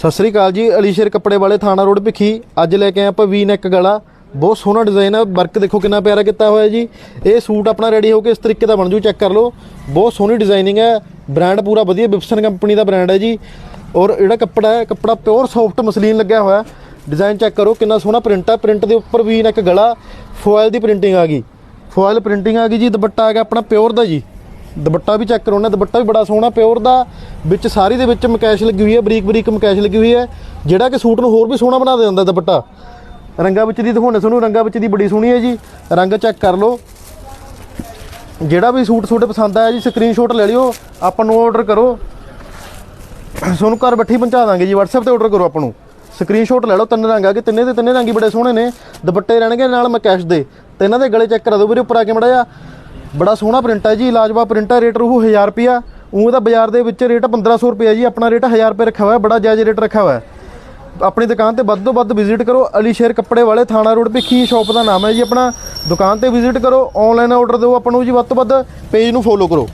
ਸਤਿ ਸ੍ਰੀ ਅਕਾਲ ਜੀ, ਅਲੀਸ਼ੇਰ ਕੱਪੜੇ ਵਾਲੇ ਥਾਣਾ ਰੋਡ ਭਿੱਖੀ। ਅੱਜ ਲੈ ਕੇ ਆਏ ਆਪਾਂ ਵੀ ਨੈਕ ਗਲਾ। ਬਹੁਤ ਸੋਹਣਾ ਡਿਜ਼ਾਈਨ ਹੈ ਵਰਕ ਦੇਖੋ ਕਿੰਨਾ ਪਿਆਰਾ ਕੀਤਾ ਹੋਇਆ ਜੀ। ਇਹ ਸੂਟ ਆਪਣਾ ਰੈਡੀ ਹੋ ਕੇ ਇਸ ਤਰੀਕੇ ਦਾ ਬਣ ਜੂ ਚੈੱਕ ਕਰ ਲਓ। ਬਹੁਤ ਸੋਹਣੀ ਡਿਜ਼ਾਈਨਿੰਗ ਹੈ ਬ੍ਰਾਂਡ ਪੂਰਾ ਵਧੀਆ ਵਿਪਸਨ ਕੰਪਨੀ ਦਾ ਬ੍ਰਾਂਡ ਹੈ ਜੀ। ਔਰ ਜਿਹੜਾ ਕੱਪੜਾ ਹੈ, ਕੱਪੜਾ ਪਿਓਰ ਸੌਫਟ ਮਸਲੀਨ ਲੱਗਿਆ ਹੋਇਆ। ਡਿਜ਼ਾਈਨ ਚੈੱਕ ਕਰੋ, ਕਿੰਨਾ ਸੋਹਣਾ ਪ੍ਰਿੰਟ ਹੈ ਪ੍ਰਿੰਟ ਦੇ ਉੱਪਰ ਵੀ ਨੈਕ ਗਲਾ ਫੋਇਲ ਦੀ ਪ੍ਰਿੰਟਿੰਗ ਆ ਗਈ। ਫੋਇਲ ਪ੍ਰਿੰਟਿੰਗ ਆ ਗਈ ਜੀ, ਦੁਪੱਟਾ ਆ ਗਿਆ ਆਪਣਾ ਪਿਓਰ ਦਾ ਜੀ। ਦੁਪੱਟਾ ਵੀ ਚੈੱਕ ਕਰੋ ਨਾ ਦੁਪੱਟਾ ਵੀ ਬੜਾ ਸੋਹਣਾ, ਪਿਓਰ ਦਾ। ਵਿੱਚ ਸਾਰੀ ਦੇ ਵਿੱਚ ਮਕੈਸ਼ ਲੱਗੀ ਹੋਈ ਹੈ, ਬਰੀਕ ਬਰੀਕ ਮਕੈਸ਼ ਲੱਗੀ ਹੋਈ ਹੈ। ਜਿਹੜਾ ਕਿ ਸੂਟ ਨੂੰ ਹੋਰ ਵੀ ਸੋਹਣਾ ਬਣਾ ਦਿੰਦਾ ਦੁਪੱਟਾ। ਰੰਗਾ ਵਿੱਚ ਦੀ ਦਿਖਾਉਣੇ ਤੁਹਾਨੂੰ, ਰੰਗਾ ਵਿੱਚ ਦੀ ਬੜੀ ਸੋਹਣੀ ਹੈ ਜੀ। ਰੰਗ ਚੈੱਕ ਕਰ ਲਓ। ਜਿਹੜਾ ਵੀ ਸੂਟ ਤੁਹਾਡੇ ਪਸੰਦ ਆਇਆ ਜੀ ਸਕਰੀਨਸ਼ਾਟ ਲੈ ਲਿਓ। ਆਪਾਂ ਨੂੰ ਆਰਡਰ ਕਰੋ। ਤੁਹਾਨੂੰ ਘਰ ਬੈਠੇ ਹੀ ਪਹੁੰਚਾ ਦਾਂਗੇ ਜੀ। WhatsApp ਤੇ ਆਰਡਰ ਕਰੋ ਆਪਾਂ ਨੂੰ। ਸਕਰੀਨਸ਼ਾਟ ਲੈ ਲਓ, ਤਿੰਨ ਰੰਗ ਆ ਗਏ। ਤਿੰਨੇ ਦੇ ਤਿੰਨੇ ਰੰਗ ਹੀ ਬੜੇ ਸੋਹਣੇ ਨੇ। ਦੁਪੱਟੇ ਰਹਿਣਗੇ ਨਾਲ ਮਕੈਸ਼ ਦੇ। ਤੇ ਇਹਨਾਂ ਦੇ ਗਲੇ ਚੈੱਕ ਕਰਾ ਦਿਓ ਵੀਰੇ, ਉੱਪਰ ਆ ਕੇ ਮੜਾ ਜਾ ਬੜਾ ਸੋਹਣਾ ਪ੍ਰਿੰਟ ਹੈ ਜੀ, ਲਾਜਵਾਬ ਪ੍ਰਿੰਟ ਹੈ, ਰੇਟ ਰਹੂ 1000 ਰੁਪਿਆ ਉਹ ਦਾ ਬਾਜ਼ਾਰ ਦੇ ਵਿੱਚ ਰੇਟ 1500 ਰੁਪਿਆ ਜੀ, ਆਪਣਾ ਰੇਟ 1000 ਰੁਪਏ ਰੱਖਿਆ ਹੋਇਆ, ਬੜਾ ਜਾਇਜ਼ ਰੇਟ ਰੱਖਿਆ ਹੋਇਆ। ਆਪਣੀ ਦੁਕਾਨ ਤੇ ਵੱਧ ਤੋਂ ਵੱਧ ਵਿਜ਼ਿਟ ਕਰੋ, ਅਲੀ ਸ਼ੇਰ ਕੱਪੜੇ ਵਾਲੇ, ਥਾਣਾ ਰੋਡ ਭਿੱਖੀ ਸ਼ਾਪ ਦਾ ਨਾਮ ਹੈ ਜੀ ਆਪਣਾ। ਦੁਕਾਨ ਤੇ ਵਿਜ਼ਿਟ ਕਰੋ ਆਨਲਾਈਨ ਆਰਡਰ ਦਿਓ ਆਪਾਂ ਨੂੰ ਜੀ, ਵੱਧ ਤੋਂ ਵੱਧ ਪੇਜ ਨੂੰ ਫੋਲੋ ਕਰੋ।